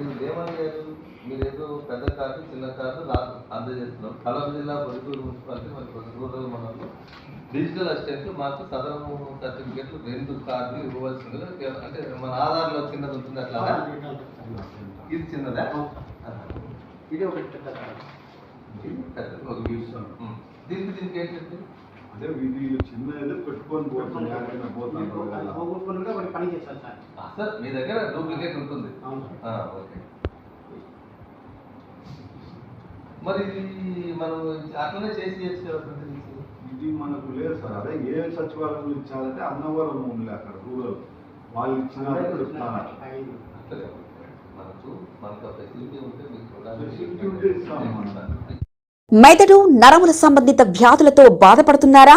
మీరు ఏమన్నారు మీరేదో పెద్ద కార్డు చిన్న కార్డు నాకు అందజేస్తున్నాం కడప జిల్లా పొద్దుటూరు మున్సిపాలిటీ మరి పొద్దుటూరు మనలో డిజిటల్ అసిస్టెంట్ మాకు సదరము సర్టిఫికెట్లు రెండు కార్డులు ఇవ్వవలసింది అంటే మన ఆధార్లో చిన్నది ఉంటుంది అట్లా? ఇది చిన్నదా? ఇది ఒకటి కాదు. ఇది ఒక విషయం. దీనికి దీనికి ఏంటంటే అదే వీధి చిన్న ఏదో పెట్టుకొని పోతుంది పని చేస్తాను సార్. సార్ మీ దగ్గర డూప్లికేట్ ఉంటుంది అవును సార్. ఆ, ఓకే మరి ఇది మనం అట్లనే చేసి. ఇది మనకు లేదు సార్ అదే ఏ సచివాలయం ఇచ్చారంటే అన్నవరం ఉంది అక్కడ రూరల్ వాళ్ళు ఇచ్చినారు చెప్తాను ఐదు. అట్లనే మనకు మనకు ఆ ఫెసిలిటీ ఉంటే మీకు Facility ఉంటే ఇస్తాం మనం. మెదడు నరముల సంబంధిత వ్యాధులతో బాధపడుతున్నారా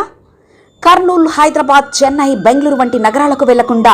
కర్నూలు హైదరాబాద్ చెన్నై బెంగళూరు వంటి నగరాలకు వెళ్ళకుండా